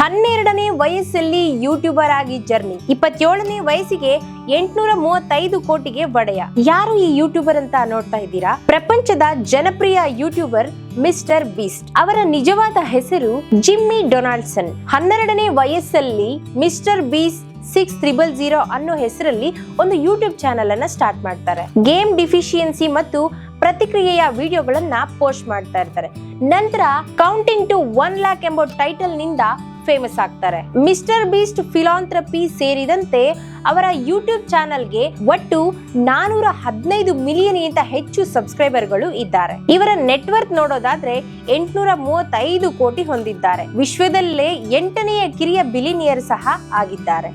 ಹನ್ನೆರಡನೇ ವಯಸ್ಸಲ್ಲಿ ಯೂಟ್ಯೂಬರ್ ಆಗಿ ಜರ್ನಿ. ಇಪ್ಪತ್ತೇಳನೇ ವಯಸ್ಸಿಗೆ ಎಂಟುನೂರ ಮೂವತ್ತೈದು ಕೋಟಿಗೆ ಒಡೆಯ. ಯಾರು ಈ ಯೂಟ್ಯೂಬರ್ ಅಂತ ನೋಡ್ತಾ ಇದ್ದೀರಾ? ಪ್ರಪಂಚದ ಜನಪ್ರಿಯ ಯೂಟ್ಯೂಬರ್ ಮಿಸ್ಟರ್ ಬೀಸ್ಟ್. ಅವರ ನಿಜವಾದ ಹೆಸರು ಜಿಮ್ಮಿ ಡೊನಾಲ್ಡ್ಸನ್. ಹನ್ನೆರಡನೇ ವಯಸ್ಸಲ್ಲಿ Mister Beast six triple zero ಅನ್ನೋ ಹೆಸರಲ್ಲಿ ಒಂದು ಯೂಟ್ಯೂಬ್ ಚಾನೆಲ್ ಅನ್ನ ಸ್ಟಾರ್ಟ್ ಮಾಡ್ತಾರೆ. ಗೇಮ್ ಡಿಫಿಷಿಯನ್ಸಿ ಮತ್ತು ಪ್ರತಿಕ್ರಿಯೆಯ ವಿಡಿಯೋಗಳನ್ನ ಪೋಸ್ಟ್ ಮಾಡ್ತಾ ಇರ್ತಾರೆ. ನಂತರ ಕೌಂಟಿಂಗ್ ಟು ಒನ್ ಲ್ಯಾಕ್ ಎಂಬ ಟೈಟಲ್ನಿಂದ ಫೇಮಸ್ ಆಗ್ತಾರೆ. ಮಿಸ್ಟರ್ ಬೀಸ್ಟ್ ಫಿಲಾಂಥ್ರಪಿ ಸೇರಿದಂತೆ ಅವರ ಯೂಟ್ಯೂಬ್ ಚಾನೆಲ್ಗೆ ಒಟ್ಟು ನಾನೂರ ಹದಿನೈದು ಮಿಲಿಯನ್ಗಿಂತ ಹೆಚ್ಚು ಸಬ್ಸ್ಕ್ರೈಬರ್ಗಳು ಇದ್ದಾರೆ. ಇವರ ನೆಟ್ವರ್ಕ್ ನೋಡೋದಾದ್ರೆ ಎಂಟುನೂರ ಮೂವತ್ತೈದು ಕೋಟಿ ಹೊಂದಿದ್ದಾರೆ. ವಿಶ್ವದಲ್ಲೇ ಎಂಟನೆಯ ಕಿರಿಯ ಬಿಲಿನಿಯರ್ ಸಹ ಆಗಿದ್ದಾರೆ.